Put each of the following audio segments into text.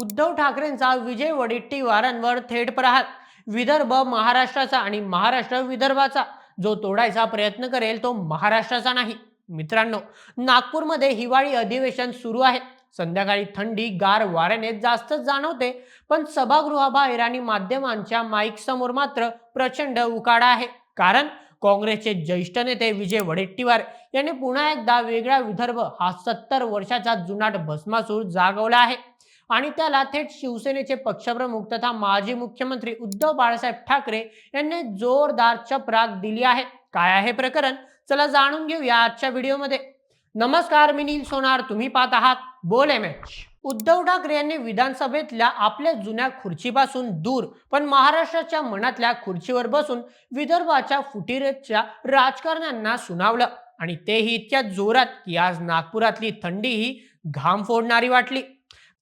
उद्धव ठाकरेंचा विजय वडेट्टीवारांवर थेट प्रहार. विदर्भ महाराष्ट्राचा आणि महाराष्ट्र विदर्भाचा. जो तोडायचा प्रयत्न करेल तो महाराष्ट्राचा नाही. मित्रांनो नागपूरमध्ये हिवाळी अधिवेशन सुरू आहे. संध्याकाळी थंडी गार वाऱ्याने जास्तच जाणवते पण सभागृहाबाहेर आणि माध्यमांच्या माईक समोर मात्र प्रचंड उकाडा आहे. कारण काँग्रेसचे ज्येष्ठ नेते विजय वडेट्टीवार यांनी पुन्हा एकदा वेगळा विदर्भ हा सत्तर वर्षाचा जुनाट भस्मासूर जागवला आहे. आणि त्याला थेट शिवसेनेचे पक्षप्रमुख तथा माजी मुख्यमंत्री उद्धव बाळासाहेब ठाकरे यांनी जोरदार चपराक दिली आहे. काय आहे प्रकरण? चला जाणून घेऊया आजच्या व्हिडिओमध्ये. नमस्कार मी नील सोनार. तुम्ही पाहत आहात बोल एम एच उद्धव ठाकरे यांनी विधानसभेतल्या आपल्या जुन्या खुर्चीपासून दूर पण महाराष्ट्राच्या मनातल्या खुर्चीवर बसून विदर्भाच्या फुटीरच्या राजकारण्यांना सुनावलं. आणि तेही इतक्या जोरात की आज नागपुरातली थंडी ही घाम फोडणारी वाटली.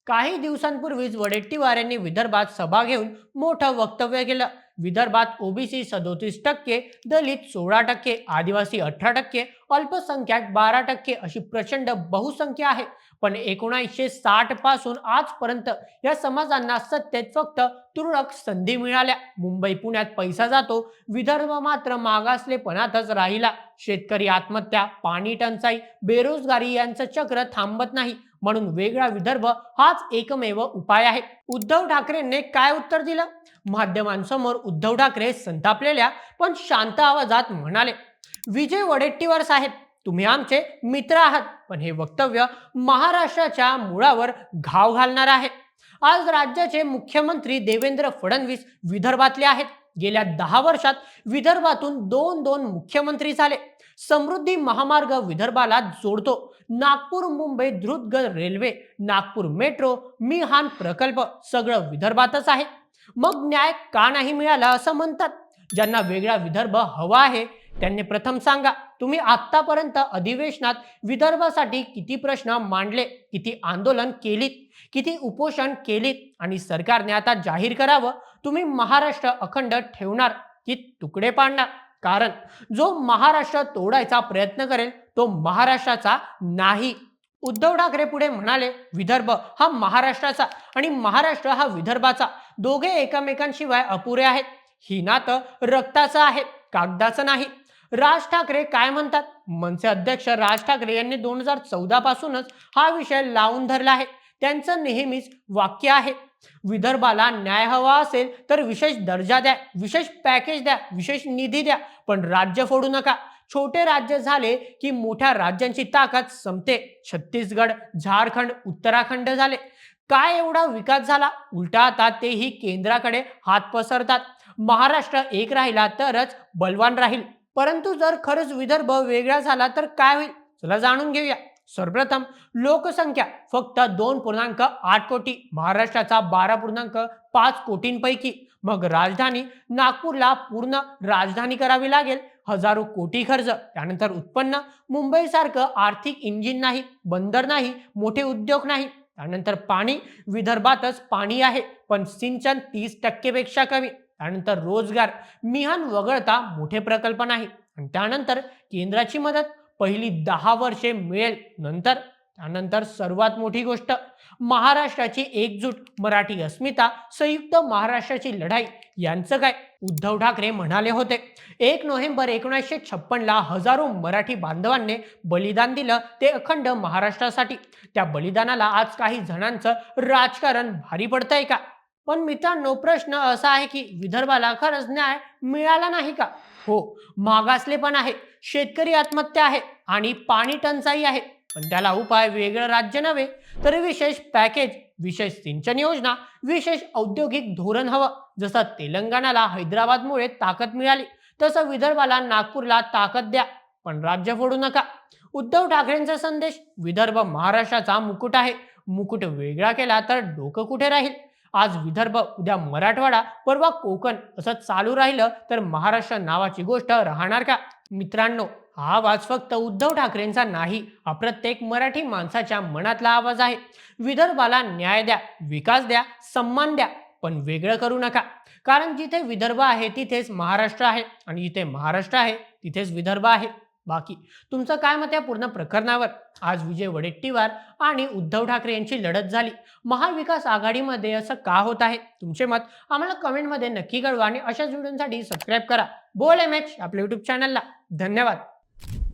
काही दिवसांपूर्वीच वडेट्टीवार यांनी विदर्भात सभा घेऊन मोठं वक्तव्य केलं. विदर्भात ओबीसी सदोतीस टक्के दलित सोळा टक्के आदिवासी अठरा टक्के अल्पसंख्याक बारा टक्के अशी प्रचंड बहुसंख्या आहे. पण एकोणीसशे साठपासून आजपर्यंत या समाजांना सत्तेत फक्त तुरळक संधी मिळाल्या. मुंबई पुण्यात पैसा जातो विदर्भ मात्र मागासलेपणातच राहिला. शेतकरी आत्महत्या पाणी टंचाई बेरोजगारी यांचं चक्र थांबत नाही. म्हणून वेगळा विदर्भ हाच एकमेव उपाय आहे. उद्धव ठाकरेंनी काय उत्तर दिलं? माध्यमांसमोर उद्धव ठाकरे संतापलेल्या पण शांत आवाजात म्हणाले विजय वडेट्टीवार साहेब तुम्ही आमचे मित्र आहात पण हे वक्तव्य महाराष्ट्राच्या मुळावर घाव घालणार आहे. आज राज्याचे मुख्यमंत्री देवेंद्र फडणवीस विदर्भातले आहेत. गेल्या दहा वर्षात विदर्भातून दोन दोन मुख्यमंत्री झाले. समृद्धी महामार्ग विदर्भाला जोडतो. नागपूर मुंबई द्रुतगत रेल्वे नागपूर मेट्रो मिहान प्रकल्प सगळं विदर्भातच आहे. मग न्याय का नाही मिळाला असं म्हणतात. ज्यांना वेगळा विदर्भ हवा आहे त्यांनी प्रथम सांगा तुम्ही आतापर्यंत अधिवेशनात विदर्भासाठी किती प्रश्न मांडले किती आंदोलन केलीत किती उपोषण केलीत आणि सरकारने आता जाहीर करावं तुम्ही महाराष्ट्र अखंड ठेवणार की तुकडे पाडणार? कारण जो महाराष्ट्र तोडायचा प्रयत्न करेल तो महाराष्ट्राचा नाही. उद्धव ठाकरे पुढे म्हणाले विदर्भ हा महाराष्ट्राचा आणि महाराष्ट्र हा विदर्भाचा. दोघे एकमेकांशिवाय अपुरे आहेत. ही नातं रक्ताचं आहे कागदाचं नाही. राज ठाकरे काय म्हणतात? मनसे अध्यक्ष राज ठाकरे यांनी दोन हजार चौदा पासूनच हा विषय लावून धरला आहे. त्यांचं नेहमीच वाक्य आहे विदर्भाला न्याय हवा असेल तर विशेष दर्जा द्या विशेष पॅकेज द्या विशेष निधी द्या पण राज्य फोडू नका. छोटे राज्य झाले की मोठ्या राज्यांची ताकद संपते. छत्तीसगड झारखंड उत्तराखंड झाले. काय एवढा विकास झाला? उलटा आता तेही केंद्राकडे हात पसरतात. महाराष्ट्र एक राहिला तरच बलवान राहील. परंतु जर खरंच विदर्भ वेगळा झाला तर काय होईल? चला जाणून घेऊया. सर्वप्रथम लोकसंख्या फक्त दोन पूर्णांक आठ कोटी महाराष्ट्राचा बारा पूर्णांक पाच कोटींपैकी. मग राजधानी नागपूरला पूर्ण राजधानी करावी लागेल हजारो कोटी खर्च. त्यानंतर उत्पन्न मुंबईसारखं आर्थिक इंजिन नाही बंदर नाही मोठे उद्योग नाही. त्यानंतर पाणी विदर्भातच पाणी आहे पण सिंचन तीस टक्केपेक्षा कमी. त्यानंतर रोजगार मिहान वगळता मोठे प्रकल्प नाही. आणि त्यानंतर केंद्राची मदत पहिली दहा वर्षे मिळेल नंतर त्यानंतर सर्वात मोठी गोष्ट महाराष्ट्राची एकजूट मराठी अस्मिता संयुक्त महाराष्ट्राची लढाई यांचं काय? उद्धव ठाकरे म्हणाले होते. एक नोव्हेंबर एकोणीसशे छप्पनला हजारो मराठी बांधवांनी बलिदान दिलं ते अखंड महाराष्ट्रासाठी. त्या बलिदानाला आज काही जणांचं राजकारण भारी पडतंय का? पण मित्रांनो प्रश्न असा आहे की विदर्भाला खरंच न्याय मिळाला नाही का? हो मागासले पण आहे शेतकरी आत्महत्या आहे आणि पाणी टंचाई आहे. पण त्याला उपाय वेगळं राज्य नव्हे तर विशेष पॅकेज विशेष सिंचन योजना विशेष औद्योगिक धोरण हवं. जसं तेलंगणाला हैदराबादमुळे ताकद मिळाली तसं विदर्भाला नागपूरला ताकद द्या पण राज्य फोडू नका. उद्धव ठाकरेंचा संदेश विदर्भ महाराष्ट्राचा मुकुट आहे. मुकुट वेगळा केला तर डोकं कुठे राहील? आज विदर्भ उद्या मराठवाडा परवा कोकण असं चालू राहिलं तर महाराष्ट्र नावाची गोष्ट राहणार का? मित्रांनो हा आवाज फक्त उद्धव ठाकरेंचा नाही हा प्रत्येक मराठी माणसाच्या मनातला आवाज आहे. विदर्भाला न्याय द्या विकास द्या सन्मान द्या पण वेगळं करू नका. कारण जिथे विदर्भ आहे तिथेच महाराष्ट्र आहे. आणि जिथे महाराष्ट्र आहे तिथेच विदर्भ आहे. बाकी. तुमचं काय मत या पूर्ण प्रकरणावर? आज विजय वडेट्टीवार आणि उद्धव ठाकरे यांची लढत झाली. महाविकास आघाडीमध्ये असं का होत आहे? तुमचे मत आम्हाला कमेंटमध्ये नक्की कळवा आणि अशाच व्हिडिओसाठी सबस्क्राईब करा. बोल एम एच आपल्या युट्यूब चॅनलला धन्यवाद.